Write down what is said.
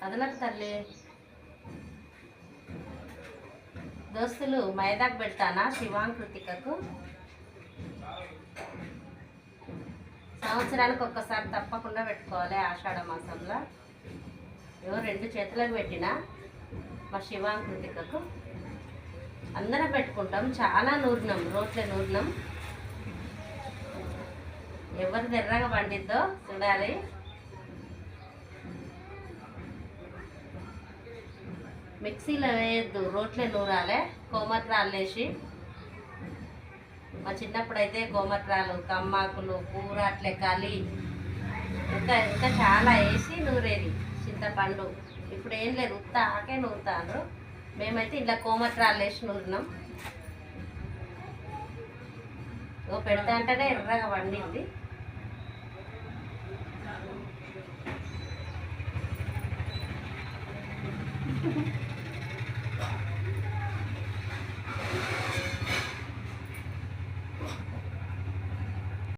కదలకు తల్లి. దోస్తులు మైదాకు పెడతానా శివాంగ్ కృతికకు? సంవత్సరానికి ఒక్కసారి తప్పకుండా పెట్టుకోవాలి ఆషాఢ మాసంలో. ఏవో రెండు చేతులకు పెట్టిన మా శివాంగ్ కృతికకు. అందరం పెట్టుకుంటాం. చాలా నూరినాం రోట్ల నూరినాం. ఎవరు ఎర్రగా పండిద్దో చూడాలి. మిక్సీలో వేయద్దు రోట్లే నూరాలే కోమట్రాలు వేసి మా చిన్నప్పుడు అయితే కోమట్రాలు కమ్మాకులు కూర అట్లే కలి. ఇంకా ఇంకా చాలా వేసి నూరేది చింతపండు. ఇప్పుడు ఏం లేదు ఉత్త ఆకే నూరుతాను మేమైతే ఇలా కోమట్రాలు వేసి నూరినాం. ఓ పెడతా అంటేనే ఎర్రగా వండింది